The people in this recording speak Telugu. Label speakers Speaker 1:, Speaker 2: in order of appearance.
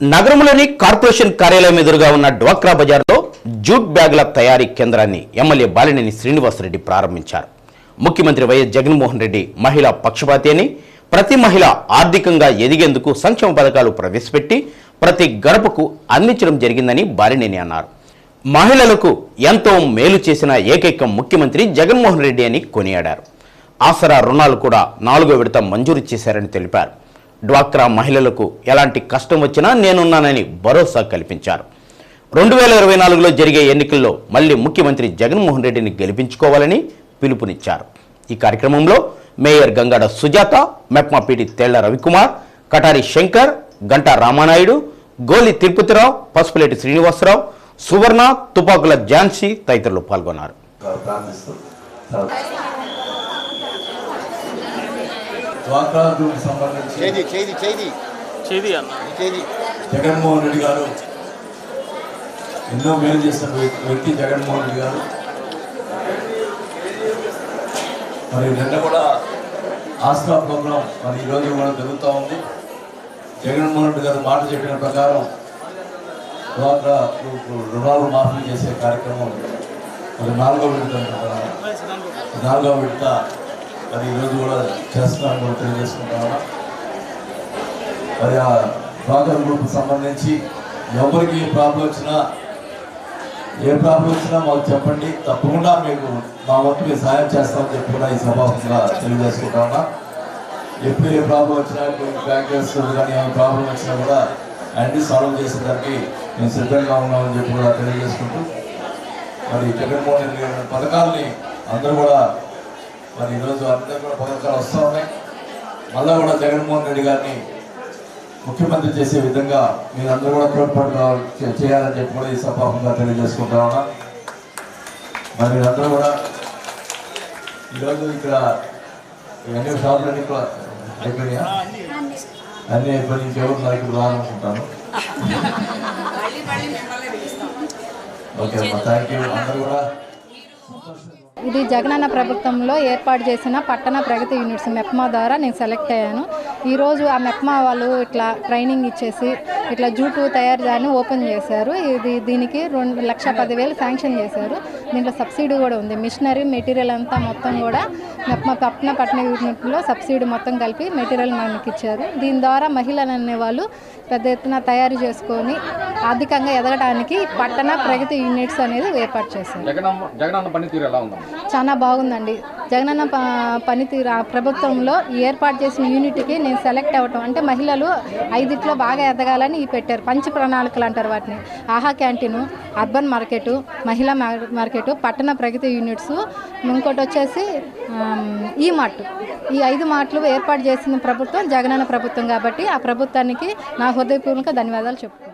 Speaker 1: నగరంలోని కార్పొరేషన్ కార్యాలయం ఎదురుగా ఉన్న డ్వాక్రా బజార్లో జూట్ బ్యాగుల తయారీ కేంద్రాన్ని ఎమ్మెల్యే బాలినేని శ్రీనివాసరెడ్డి ప్రారంభించారు. ముఖ్యమంత్రి వైఎస్ జగన్మోహన్ రెడ్డి మహిళా పక్షపాతి అని ప్రతి మహిళ ఆర్థికంగా ఎదిగేందుకు సంక్షేమ పథకాలు ప్రవేశపెట్టి ప్రతి గడపకు అందించడం జరిగిందని బాలినేని అన్నారు. మహిళలకు ఎంతో మేలు చేసిన ఏకైక ముఖ్యమంత్రి జగన్మోహన్ రెడ్డి అని కొనియాడారు. ఆసరా రుణాలు కూడా నాలుగో విడత మంజూరు చేశారని తెలిపారు. డ్వాక్రా మహిళలకు ఎలాంటి కష్టం వచ్చినా నేనున్నానని భరోసా కల్పించారు. రెండు వేల ఇరవై నాలుగులో జరిగే ఎన్నికల్లో మళ్ళీ ముఖ్యమంత్రి జగన్మోహన్ రెడ్డిని గెలిపించుకోవాలని పిలుపునిచ్చారు. ఈ కార్యక్రమంలో మేయర్ గంగాడ సుజాత మెప్మాపీటి తేళ్ళ రవికుమార్ కటారి శంకర్ గంటా రామానాయుడు గోలి తిరుపతిరావు పసుపులేటి శ్రీనివాసరావు సువర్ణ తుపాకుల ఝాన్సీ తదితరులు పాల్గొన్నారు.
Speaker 2: డ్వాక్రా గ్రూప్ సంబంధించి
Speaker 3: చేది చేది చేది.
Speaker 4: చేది అన్న.
Speaker 3: చేది.
Speaker 2: జగన్మోహన్ రెడ్డి గారు ఎన్నో మేలు చేసిన వ్యక్తి- జగన్మోహన్ రెడ్డి గారు. మరి నిన్న కూడా ఆస్కా ప్రోగ్రాం మరి ఈరోజు కూడా జరుగుతూ ఉంది. జగన్మోహన్ రెడ్డి గారు మాట చెప్పిన ప్రకారం డ్వాక్రా గ్రూప్ రుణాలు మాఫీ చేసే కార్యక్రమం మరి నాలుగో విడత. నాలుగో విడత అది ఈరోజు కూడా చేస్తున్నాను కూడా తెలియజేసుకుంటాను మరి ఆ డ్వాక్రా గ్రూప్ సంబంధించి ఎవరికి ఏ ప్రాబ్లం వచ్చినా ఏ ప్రాబ్లం వచ్చినా మాకు చెప్పండి. తప్పకుండా మీకు మా వంతు మేము సహాయం చేస్తామని చెప్పి కూడా ఈ సభాముఖంగా తెలియజేసుకుంటా ఎప్పుడు ఏ ప్రాబ్లం వచ్చినా బ్యాంకర్స్ కానీ ఏమైనా ప్రాబ్లం వచ్చినా కూడా అన్ని సాల్వ్ చేసేదానికి మేము సిద్ధంగా ఉన్నామని చెప్పి కూడా తెలియజేసుకుంటూ మరి జగన్మోహన్ రెడ్డి గారి పథకాలని అందరూ కూడా మరి ఈరోజు అందరూ కూడా పథకాలు వస్తూ ఉన్నాయి. మళ్ళా కూడా జగన్మోహన్ రెడ్డి గారిని ముఖ్యమంత్రి చేసే విధంగా మీరందరూ కూడా తోడ్పాటు చేయాలని చెప్పి కూడా ఈ సభాముఖంగా తెలియజేసుకుంటా ఉన్నా. మరి మీరందరూ కూడా ఈరోజు ఇక్కడ ఇవన్నీ షాపులన్నీ కూడా అయిపోయినాయా? అన్నీ అయిపోయి ఇంకెవరు నాకు ఇప్పుడు రావాలనుకుంటాను ఓకే అమ్మా థ్యాంక్ యూ అందరూ కూడా
Speaker 5: ఇది జగనన్న ప్రభుత్వంలో ఏర్పాటు చేసిన పట్టణ ప్రగతి యూనిట్స్ మెప్మా ద్వారా నేను సెలెక్ట్ అయ్యాను. ఈరోజు ఆ మెప్మా వాళ్ళు ఇట్లా ట్రైనింగ్ ఇచ్చేసి ఇట్లా జూటు తయారు ఓపెన్ చేశారు. ఇది దీనికి రెండు లక్ష పదివేలు శాంక్షన్ చేశారు. దీంట్లో సబ్సిడీ కూడా ఉంది. మిషనరీ మెటీరియల్ అంతా మొత్తం కూడా మెప్మా పట్టణ పట్టణ యూనిట్లో సబ్సిడీ మొత్తం కలిపి మెటీరియల్ మనకి ఇచ్చారు. దీని ద్వారా మహిళలు అనేవాళ్ళు పెద్ద ఎత్తున తయారు చేసుకొని ఆర్థికంగా ఎదగడానికి పట్టణ ప్రగతి యూనిట్స్ అనేది ఏర్పాటు చేశారు.
Speaker 4: జగనన్న పనితీరు ఎలా ఉందా
Speaker 5: చాలా బాగుందండి. జగనన్న ప- పనితీరు ఆ ప్రభుత్వంలో ఏర్పాటు చేసిన యూనిట్కి నేను సెలెక్ట్ అవ్వటం అంటే మహిళలు ఐదిట్లో బాగా ఎదగాలని ఈ పెట్టారు. పంచ ప్రణాళికలు అంటారు వాటిని. ఆహా క్యాంటీను అర్బన్ మార్కెట్ మహిళా మార్- మార్కెట్ పట్టణ ప్రగతి యూనిట్స్ ఇంకోటి వచ్చేసి ఈ మార్ట్. ఈ ఐదు మార్ట్లు ఏర్పాటు చేసిన ప్రభుత్వం జగనన్న ప్రభుత్వం కాబట్టి ఆ ప్రభుత్వానికి నా హృదయపూర్వక ధన్యవాదాలు చెప్పు